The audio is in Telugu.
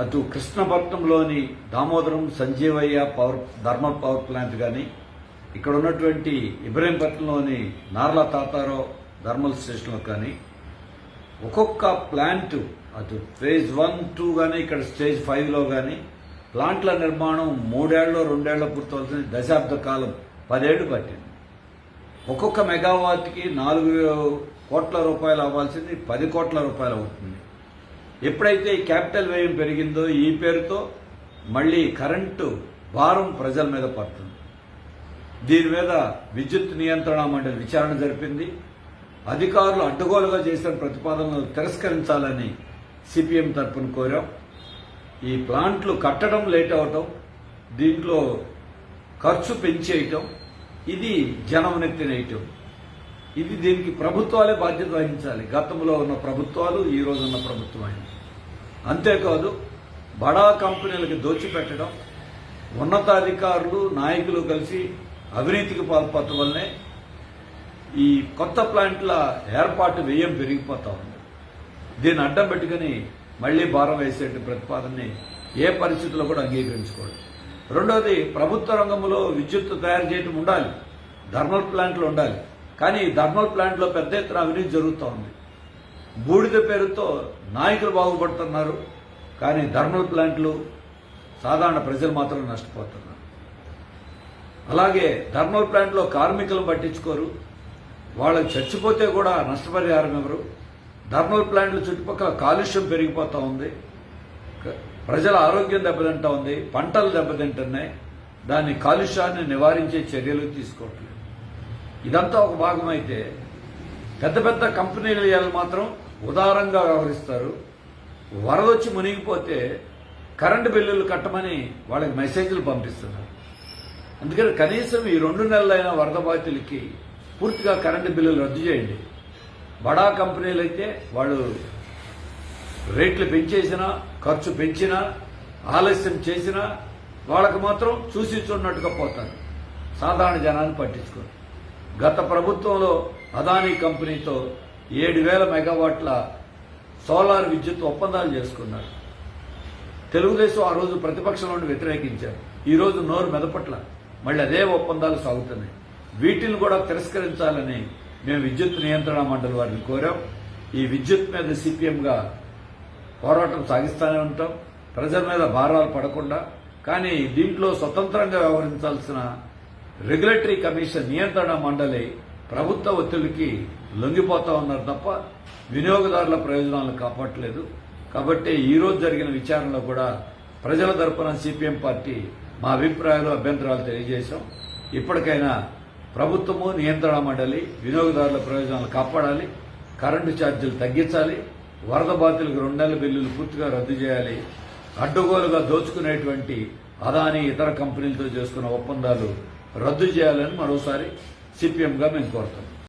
అటు కృష్ణపట్నంలోని Damodaram Sanjeevaiah power thermal power plant కానీ ఇక్కడ ఉన్నటువంటి ఇబ్రహీంపట్నంలోని నార్ల తాతారో థర్మల్ స్టేషన్లో కానీ ఒక్కొక్క ప్లాంట్ అటు ఫేజ్ వన్ టూ కానీ ఇక్కడ స్టేజ్ ఫైవ్లో కానీ ప్లాంట్ల నిర్మాణం మూడేళ్ళు రెండేళ్ళ పూర్తవలసిన దశాబ్ద కాలం పదేళ్ళు పట్టింది. ఒక్కొక్క మెగావాట్కి నాలుగు కోట్ల రూపాయలు అవ్వాల్సింది పది కోట్ల రూపాయలు అవుతుంది. ఎప్పుడైతే ఈ క్యాపిటల్ వ్యయం పెరిగిందో ఈ పేరుతో మళ్ళీ కరెంటు భారం ప్రజల మీద పడుతుంది. దీని మీద విద్యుత్ నియంత్రణ మండలి విచారణ జరిపింది. అధికారులు అడ్డగోలుగా చేసిన ప్రతిపాదనలు తిరస్కరించాలని సిపిఎం తరపున కోరాం. ఈ ప్లాంట్లు కట్టడం లేట్ అవటం దీంట్లో ఖర్చు పెంచేయటం ఇది జనం నెత్తినేయటం ఇది దీనికి ప్రభుత్వాలే బాధ్యత వహించాలి. గతంలో ఉన్న ప్రభుత్వాలు ఈ రోజు ఉన్న ప్రభుత్వం అయిన అంతేకాదు బడా కంపెనీలకు దోచిపెట్టడం ఉన్నతాధికారులు నాయకులు కలిసి అవినీతికి పాల్పడటం వల్లనే ఈ కొత్త ప్లాంట్ల ఏర్పాటు వ్యయం పెరిగిపోతా ఉంది. దీన్ని అడ్డం పెట్టుకుని మళ్ళీ భారం వేసే ప్రతిపాదనని ఏ పరిస్థితుల్లో కూడా అంగీకరించుకోవడం రెండవది ప్రభుత్వ రంగంలో విద్యుత్ తయారు చేయడం ఉండాలి. థర్మల్ ప్లాంట్లు ఉండాలి. కానీ థర్మల్ ప్లాంట్లో పెద్ద ఎత్తున అవినీతి జరుగుతూ ఉంది బూడిద పేరుతో నాయకులు బాగుపడుతున్నారు కానీ థర్మల్ ప్లాంట్లు సాధారణ ప్రజలు మాత్రం నష్టపోతున్నారు. అలాగే థర్మల్ ప్లాంట్లో కార్మికులను పట్టించుకోరు వాళ్ళకి చచ్చిపోతే కూడా నష్టపరిహారం ఇవ్వరు. థర్మల్ ప్లాంట్ల చుట్టుపక్కల కాలుష్యం పెరిగిపోతూ ఉంది ప్రజల ఆరోగ్యం దెబ్బతింటా ఉంది పంటలు దెబ్బతింటున్నాయి దాని కాలుష్యాన్ని నివారించే చర్యలు తీసుకోవట్లేదు. ఇదంతా ఒక భాగమైతే పెద్ద పెద్ద కంపెనీలు మాత్రం ఉదారంగా వ్యవహరిస్తారు. వరదొచ్చి మునిగిపోతే కరెంటు బిల్లులు కట్టమని వాళ్ళకి మెసేజ్లు పంపిస్తున్నారు. అందుకని కనీసం ఈ రెండు నెలలైన వరద బాధితులకి పూర్తిగా కరెంటు బిల్లులు రద్దు చేయండి. బడా కంపెనీలు అయితే వాళ్ళు రేట్లు పెంచేసినా ఖర్చు పెంచినా ఆలస్యం చేసినా వాళ్ళకి మాత్రం చూసి చూడనట్టుగా పోతారు. సాధారణ జనాన్ని పట్టించుకోరు. గత ప్రభుత్వంలో అదానీ కంపెనీతో ఏడు వేల మెగావాట్ల సోలార్ విద్యుత్ ఒప్పందాలు చేసుకున్నారు. తెలుగుదేశం ఆ రోజు ప్రతిపక్షంలో వ్యతిరేకించారు. ఈరోజు నోరు మెదపట్ల మళ్ళీ అదే ఒప్పందాలు సాగుతున్నాయి. వీటిని కూడా తిరస్కరించాలని మేము విద్యుత్ నియంత్రణ మండలి వారిని కోరాం. ఈ విద్యుత్ మీద సిపిఎంగా పోరాటం సాగిస్తూనే ఉంటాం. ప్రజల మీద భారాలు పడకుండా కానీ దీంట్లో స్వతంత్రంగా వ్యవహరించాల్సిన రెగ్యులేటరీ కమిషన్ నియంత్రణ మండలి ప్రభుత్వ ఒత్తిడికి లొంగిపోతా ఉన్నారు తప్ప వినియోగదారుల ప్రయోజనాలను కాపాడలేదు. కాబట్టి ఈరోజు జరిగిన విచారణలో కూడా ప్రజల తరపున సిపిఎం పార్టీ మా అభిప్రాయాలు అభ్యంతరాలు తెలియజేశాం. ఇప్పటికైనా ప్రభుత్వము నియంత్రణ మండలి వినియోగదారుల ప్రయోజనాలు కాపాడాలి కరెంటు ఛార్జీలు తగ్గించాలి వరద బాధితులకు రెండు నెలల బిల్లులు పూర్తిగా రద్దు చేయాలి అడ్డగోలుగా దోచుకునేటువంటి అదాని ఇతర కంపెనీలతో చేసుకున్న ఒప్పందాలు రద్దు చేయాలని మరోసారి సిపిఎంగా మేము కోరుతాం.